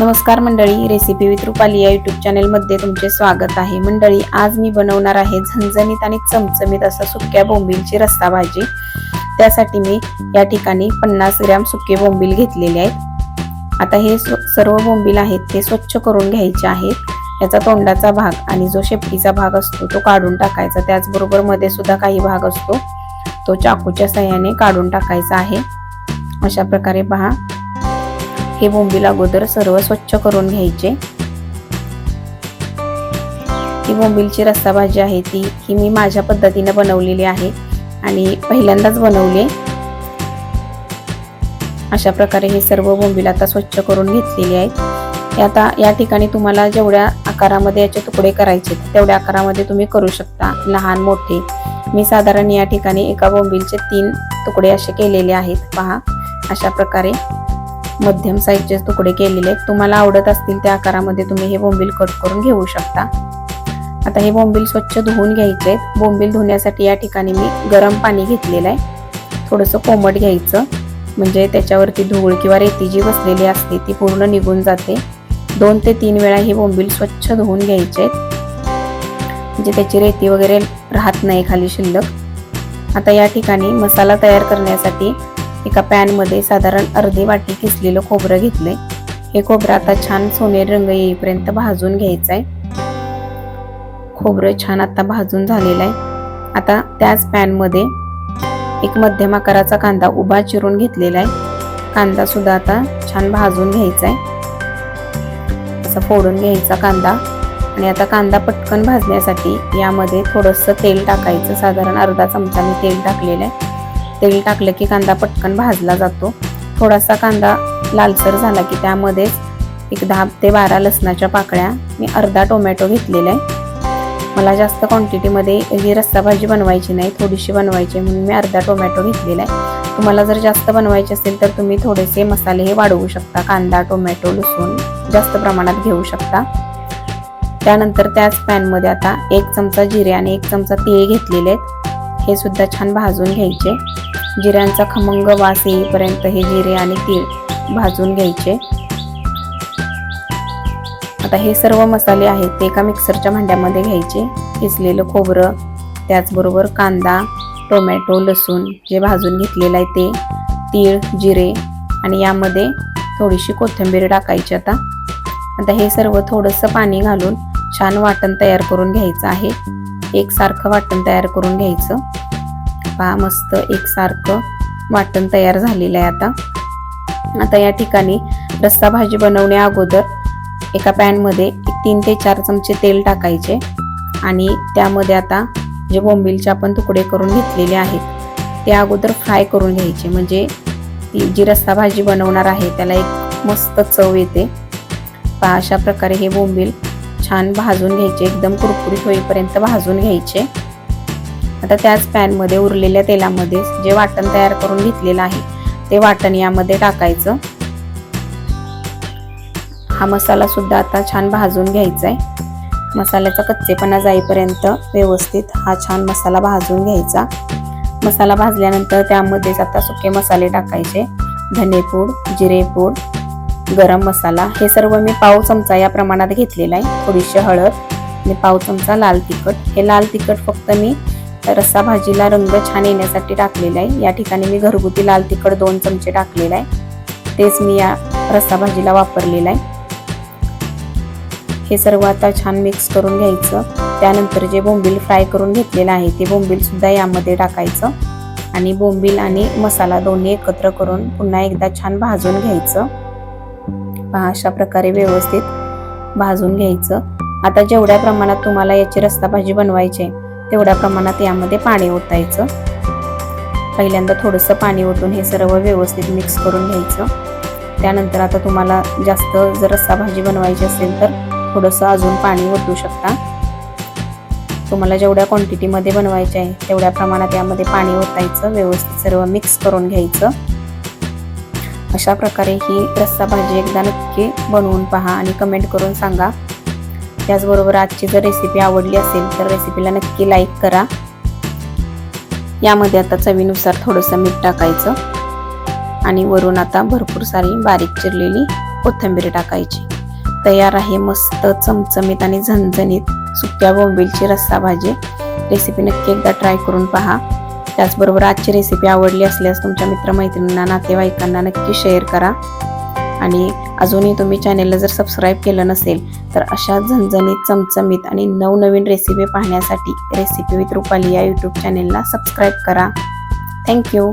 नमस्कार मंडळी recipe with Rupali या युट्यूब चॅनेलमध्ये तुमचे स्वागत आहे. मंडळी आज मी बनवणार आहे झणझणीत आणि चमचमीत असा सुक्या बोंबीलची रस्सा भाजी. त्यासाठी मी या ठिकाणी पन्नास ग्रॅम सुके बोंबील घेतलेले आहेत. आता हे सर्व बोंबील आहेत ते स्वच्छ करून घ्यायचे आहेत. याचा तोंडाचा भाग आणि जो शेपटीचा भाग असतो तो काढून टाकायचा. त्याचबरोबरमध्ये सुद्धा काही भाग असतो तो चाकूच्या सहाय्याने काढून टाकायचा आहे. अशा प्रकारे पहा. हे बोंबील अगोदर सर्व स्वच्छ करून घ्यायचे. ही बोंबीलची रस्सा भाजी आहे ती ही मी माझ्या पद्धतीने बनवलेली आहे आणि पहिल्यांदाच बनवली. अशा प्रकारे हे सर्व बोंबील आता स्वच्छ करून घेतलेली आहेत. आता या ठिकाणी तुम्हाला जेवढ्या आकारामध्ये याचे तुकडे करायचे तेवढ्या आकारामध्ये तुम्ही करू शकता लहान मोठे. मी साधारण या ठिकाणी एका बोंबीलचे तीन तुकडे असे केलेले आहेत पहा. अशा प्रकारे मध्यम साईजचे तुकडे केलेले आहेत. तुम्हाला आवडत असतील त्या आकारामध्ये तुम्ही हे बोंबील कट करून घेऊ शकता. आता हे बोंबील स्वच्छ धुवून घ्यायचे आहेत. बोंबील धुण्यासाठी या ठिकाणी मी गरम पाणी घेतलेलं आहे. थोडंसं कोमट घ्यायचं. म्हणजे त्याच्यावरती धूळ किंवा रेती जी बसलेली असते ती पूर्ण निघून जाते. दोन ते तीन वेळा हे बोंबील स्वच्छ धुवून घ्यायचे आहेत. म्हणजे त्याची रेती वगैरे राहत नाही खाली शिल्लक. आता या ठिकाणी मसाला तयार करण्यासाठी एका पॅनमध्ये साधारण अर्धी वाटी किसलेलं खोबरं घेतलंय. हे खोबरं आता छान सोनेरी रंग येईपर्यंत भाजून घ्यायचं आहे खोबरं छान आता भाजून झालेलं आहे. आता त्याच पॅनमध्ये एक मध्यम आकाराचा कांदा उभा चिरून घेतलेला आहे. कांदा सुद्धा आता छान भाजून घ्यायचा आहे असं फोडून घ्यायचा कांदा. आणि आता कांदा पटकन भाजण्यासाठी यामध्ये थोडंसं तेल टाकायचं. साधारण अर्धा चमचा मी तेल टाकलेलं आहे. तेल टाकलं की कांदा पटकन भाजला जातो. थोडासा कांदा लालसर झाला की त्यामध्येच एक दहा ते बारा लसणाच्या पाकळ्या मी अर्धा टोमॅटो घेतलेला आहे मला जास्त क्वांटिटीमध्ये ही रस्सा भाजी बनवायची नाही थोडीशी बनवायची आहे म्हणून मी अर्धा टोमॅटो घेतलेला आहे. तुम्हाला जर जास्त बनवायचे असेल तर तुम्ही थोडेसे मसाले हे वाढवू शकता कांदा टोमॅटो लसूण जास्त प्रमाणात घेऊ शकता. त्यानंतर त्याच पॅनमध्ये आता एक चमचा जिरे आणि एक चमचा तीळ घेतलेले आहेत. हे सुद्धा छान भाजून घ्यायचे. जिऱ्यांचा खमंग वास येईपर्यंत हे जिरे आणि तीळ भाजून घ्यायचे. आता हे सर्व मसाले आहेत ते एका मिक्सरच्या भांड्यामध्ये घ्यायचे. किसलेलं खोबरं त्याचबरोबर कांदा टोमॅटो लसूण जे भाजून घेतलेलं आहे ते तीळ जिरे आणि यामध्ये थोडीशी कोथिंबीर टाकायची आता. आता हे सर्व थोडंसं पाणी घालून छान वाटण तयार करून घ्यायचं आहे. एकसारखं वाटण तयार करून घ्यायचं. पहा मस्त एकसारखं वाटण तयार झालेलं आहे आता. आता या ठिकाणी रस्सा भाजी बनवण्या अगोदर एका पॅनमध्ये तीन ते चार चमचे तेल टाकायचे आणि त्यामध्ये आता जे बोंबीलचे आपण तुकडे करून घेतलेले आहेत ते अगोदर फ्राय करून घ्यायचे. म्हणजे ती जी रस्सा भाजी बनवणार आहे त्याला एक मस्त चव येते. पहा अशा प्रकारे हे बोंबील छान भाजून घ्यायचे एकदम कुरकुरीत होईपर्यंत भाजून घ्यायचे. आता त्याच पॅनमध्ये उरलेल्या तेलामध्ये जे वाटण तयार करून घेतलेलं आहे ते वाटण यामध्ये टाकायचं. हा मसाला सुद्धा आता छान भाजून घ्यायचा आहे मसाल्याचा कच्चेपणा जाईपर्यंत व्यवस्थित हा छान मसाला भाजून घ्यायचा. मसाला भाजल्यानंतर त्यामध्येच आता सुके मसाले टाकायचे. धनेपूड जिरेपूड गरम मसाला. हे सर्व मी पाव चमचा या प्रमाणात घेतलेला आहे. थोडीशी हळद आणि पाव चमचा लाल तिखट. हे लाल तिखट फक्त मी रस्सा भाजीला रंग छान येण्यासाठी टाकलेला आहे. या ठिकाणी मी घरगुती लाल तिखट दोन चमचे टाकलेला आहे. तेच मी या रस्सा भाजीला वापरलेलं आहे. हे सर्व आता छान मिक्स करून घ्यायचं. त्यानंतर जे बोंबील फ्राय करून घेतलेलं आहे ते बोंबील सुद्धा यामध्ये टाकायचं. आणि बोंबील आणि मसाला दोन्ही एकत्र करून पुन्हा एकदा छान भाजून घ्यायचं. पहा अशा प्रकारे व्यवस्थित भाजून घ्यायचं. आता जेवढ्या प्रमाणात तुम्हाला याची रस्ता भाजी बनवायची आहे तेवढ्या प्रमाणात यामध्ये पाणी ओतायचं. पहिल्यांदा थोडंसं पाणी ओतून हे सर्व व्यवस्थित मिक्स करून घ्यायचं. त्यानंतर आता तुम्हाला जास्त जर रस्सा भाजी बनवायची असेल तर थोडंसं अजून पाणी ओतू शकता. तुम्हाला जेवढ्या क्वांटिटीमध्ये बनवायचे आहे तेवढ्या प्रमाणात यामध्ये पाणी ओतायचं व्यवस्थित सर्व मिक्स करून घ्यायचं. अशा प्रकारे ही रस्सा भाजी एकदा नक्की बनवून पहा आणि कमेंट करून सांगा. त्याचबरोबर आजची जर रेसिपी आवडली असेल तर रेसिपीला नक्की लाईक करा. यामध्ये आता चवीनुसार थोडंसं मीठ टाकायचं आणि वरून आता भरपूर सारी बारीक चिरलेली कोथिंबीर टाकायची. तयार आहे मस्त चमचमीत आणि झणझणीत सुक्या बोंबिलची रस्सा भाजी. रेसिपी नक्की एकदा ट्राय करून पहा. त्याचबरोबर आजची रेसिपी आवडली असल्यास तुमच्या मित्रमैत्रिणींना नातेवाईकांना नक्की शेअर करा. आणि अजूनही तुम्ही चॅनेलला जर सबस्क्राईब केलं नसेल तर अशा झणझणीत चमचमीत आणि नवनवीन रेसिपी पाहण्यासाठी रेसिपी विथ रुपाली या यूट्यूब चॅनेलला सबस्क्राईब करा. थँक्यू